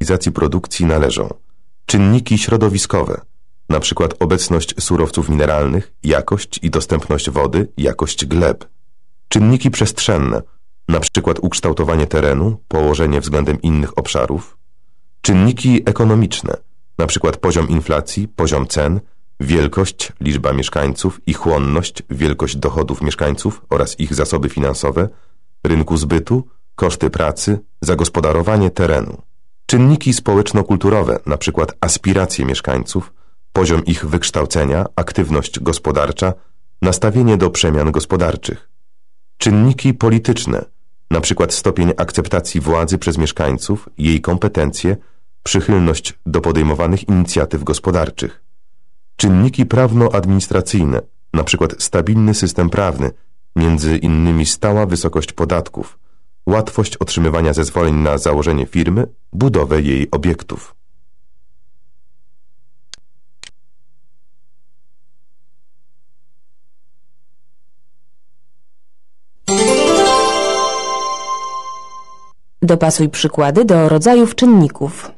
lokalizacji produkcji należą czynniki środowiskowe, np. obecność surowców mineralnych, jakość i dostępność wody, jakość gleb, czynniki przestrzenne, np. ukształtowanie terenu, położenie względem innych obszarów, czynniki ekonomiczne, np. poziom inflacji, poziom cen, wielkość, liczba mieszkańców i chłonność, wielkość dochodów mieszkańców oraz ich zasoby finansowe, rynku zbytu, koszty pracy, zagospodarowanie terenu. Czynniki społeczno-kulturowe, np. aspiracje mieszkańców, poziom ich wykształcenia, aktywność gospodarcza, nastawienie do przemian gospodarczych. Czynniki polityczne, np. stopień akceptacji władzy przez mieszkańców, jej kompetencje, przychylność do podejmowanych inicjatyw gospodarczych. Czynniki prawno-administracyjne, np. stabilny system prawny, między innymi stała wysokość podatków, łatwość otrzymywania zezwoleń na założenie firmy, budowę jej obiektów. Dopasuj przykłady do rodzajów czynników.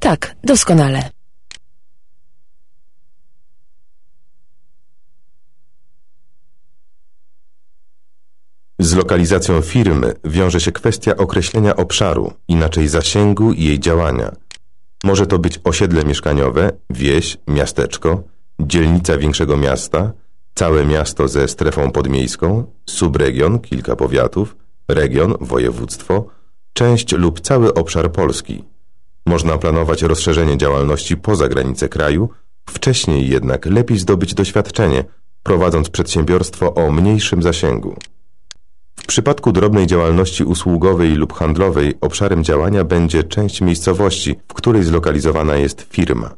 Tak, doskonale. Z lokalizacją firmy wiąże się kwestia określenia obszaru, inaczej zasięgu i jej działania. Może to być osiedle mieszkaniowe, wieś, miasteczko, dzielnica większego miasta, całe miasto ze strefą podmiejską, subregion, kilka powiatów, region, województwo, część lub cały obszar Polski. Można planować rozszerzenie działalności poza granice kraju, wcześniej jednak lepiej zdobyć doświadczenie, prowadząc przedsiębiorstwo o mniejszym zasięgu. W przypadku drobnej działalności usługowej lub handlowej obszarem działania będzie część miejscowości, w której zlokalizowana jest firma.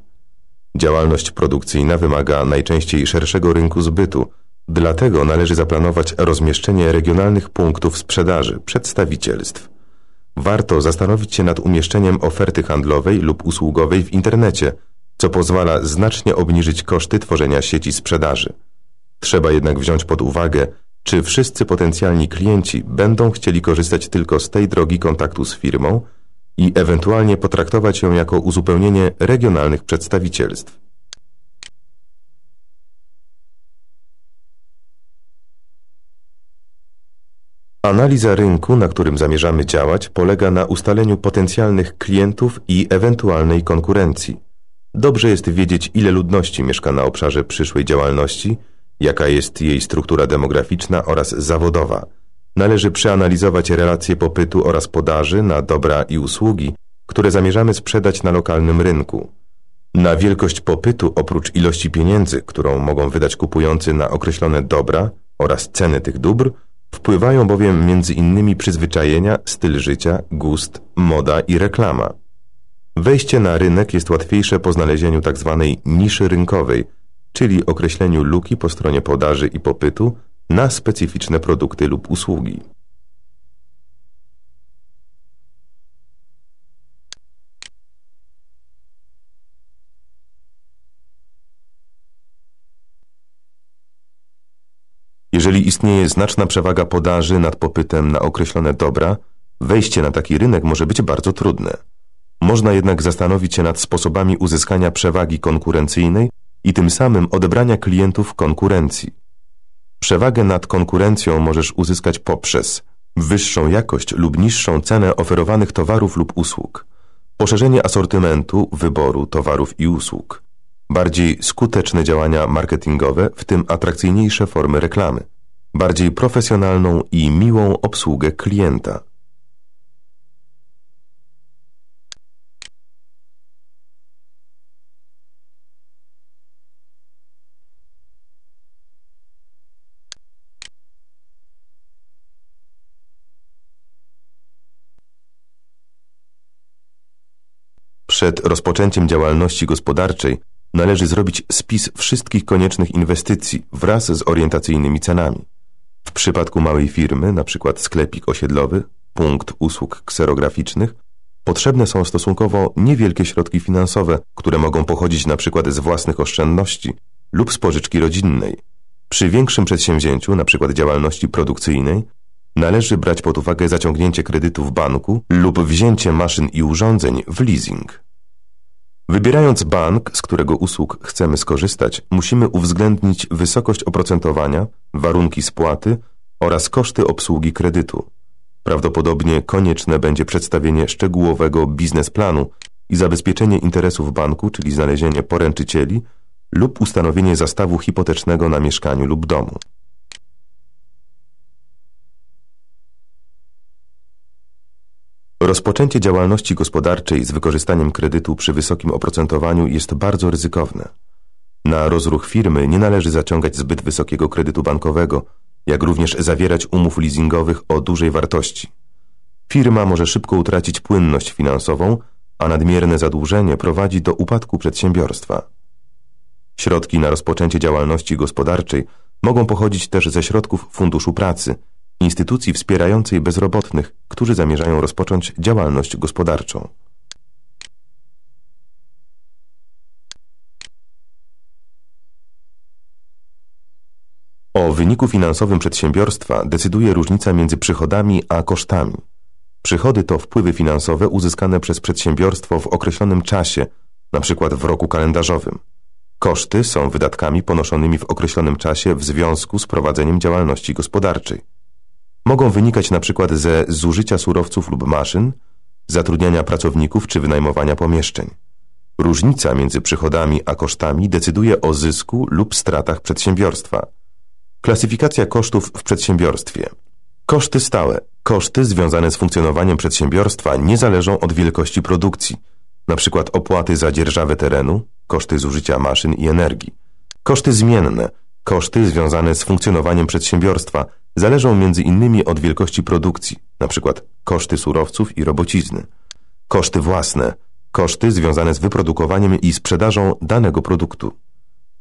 Działalność produkcyjna wymaga najczęściej szerszego rynku zbytu, dlatego należy zaplanować rozmieszczenie regionalnych punktów sprzedaży, przedstawicielstw. Warto zastanowić się nad umieszczeniem oferty handlowej lub usługowej w internecie, co pozwala znacznie obniżyć koszty tworzenia sieci sprzedaży. Trzeba jednak wziąć pod uwagę, czy wszyscy potencjalni klienci będą chcieli korzystać tylko z tej drogi kontaktu z firmą i ewentualnie potraktować ją jako uzupełnienie regionalnych przedstawicielstw. Analiza rynku, na którym zamierzamy działać, polega na ustaleniu potencjalnych klientów i ewentualnej konkurencji. Dobrze jest wiedzieć, ile ludności mieszka na obszarze przyszłej działalności, jaka jest jej struktura demograficzna oraz zawodowa. Należy przeanalizować relacje popytu oraz podaży na dobra i usługi, które zamierzamy sprzedać na lokalnym rynku. Na wielkość popytu oprócz ilości pieniędzy, którą mogą wydać kupujący na określone dobra oraz ceny tych dóbr, wpływają bowiem między innymi przyzwyczajenia, styl życia, gust, moda i reklama. Wejście na rynek jest łatwiejsze po znalezieniu tzw. Tak niszy rynkowej – czyli określeniu luki po stronie podaży i popytu na specyficzne produkty lub usługi. Jeżeli istnieje znaczna przewaga podaży nad popytem na określone dobra, wejście na taki rynek może być bardzo trudne. Można jednak zastanowić się nad sposobami uzyskania przewagi konkurencyjnej i tym samym odebrania klientów konkurencji. Przewagę nad konkurencją możesz uzyskać poprzez wyższą jakość lub niższą cenę oferowanych towarów lub usług, poszerzenie asortymentu, wyboru towarów i usług, bardziej skuteczne działania marketingowe, w tym atrakcyjniejsze formy reklamy, bardziej profesjonalną i miłą obsługę klienta. Przed rozpoczęciem działalności gospodarczej należy zrobić spis wszystkich koniecznych inwestycji wraz z orientacyjnymi cenami. W przypadku małej firmy, np. sklepik osiedlowy, punkt usług kserograficznych, potrzebne są stosunkowo niewielkie środki finansowe, które mogą pochodzić np. z własnych oszczędności lub z pożyczki rodzinnej. Przy większym przedsięwzięciu, np. działalności produkcyjnej, należy brać pod uwagę zaciągnięcie kredytu w banku lub wzięcie maszyn i urządzeń w leasing. Wybierając bank, z którego usług chcemy skorzystać, musimy uwzględnić wysokość oprocentowania, warunki spłaty oraz koszty obsługi kredytu. Prawdopodobnie konieczne będzie przedstawienie szczegółowego biznesplanu i zabezpieczenie interesów banku, czyli znalezienie poręczycieli lub ustanowienie zastawu hipotecznego na mieszkaniu lub domu. Rozpoczęcie działalności gospodarczej z wykorzystaniem kredytu przy wysokim oprocentowaniu jest bardzo ryzykowne. Na rozruch firmy nie należy zaciągać zbyt wysokiego kredytu bankowego, jak również zawierać umów leasingowych o dużej wartości. Firma może szybko utracić płynność finansową, a nadmierne zadłużenie prowadzi do upadku przedsiębiorstwa. Środki na rozpoczęcie działalności gospodarczej mogą pochodzić też ze środków Funduszu Pracy, instytucji wspierającej bezrobotnych, którzy zamierzają rozpocząć działalność gospodarczą. O wyniku finansowym przedsiębiorstwa decyduje różnica między przychodami a kosztami. Przychody to wpływy finansowe uzyskane przez przedsiębiorstwo w określonym czasie, np. w roku kalendarzowym. Koszty są wydatkami ponoszonymi w określonym czasie w związku z prowadzeniem działalności gospodarczej. Mogą wynikać np. ze zużycia surowców lub maszyn, zatrudniania pracowników czy wynajmowania pomieszczeń. Różnica między przychodami a kosztami decyduje o zysku lub stratach przedsiębiorstwa. Klasyfikacja kosztów w przedsiębiorstwie. Koszty stałe. Koszty związane z funkcjonowaniem przedsiębiorstwa nie zależą od wielkości produkcji, np. opłaty za dzierżawę terenu, koszty zużycia maszyn i energii. Koszty zmienne. Koszty związane z funkcjonowaniem przedsiębiorstwa zależą między innymi od wielkości produkcji, np. koszty surowców i robocizny. Koszty własne. Koszty związane z wyprodukowaniem i sprzedażą danego produktu.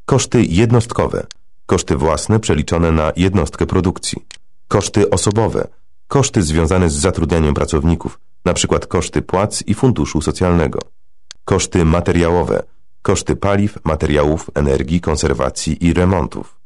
Koszty jednostkowe. Koszty własne przeliczone na jednostkę produkcji. Koszty osobowe. Koszty związane z zatrudnianiem pracowników, np. koszty płac i funduszu socjalnego. Koszty materiałowe. Koszty paliw, materiałów, energii, konserwacji i remontów.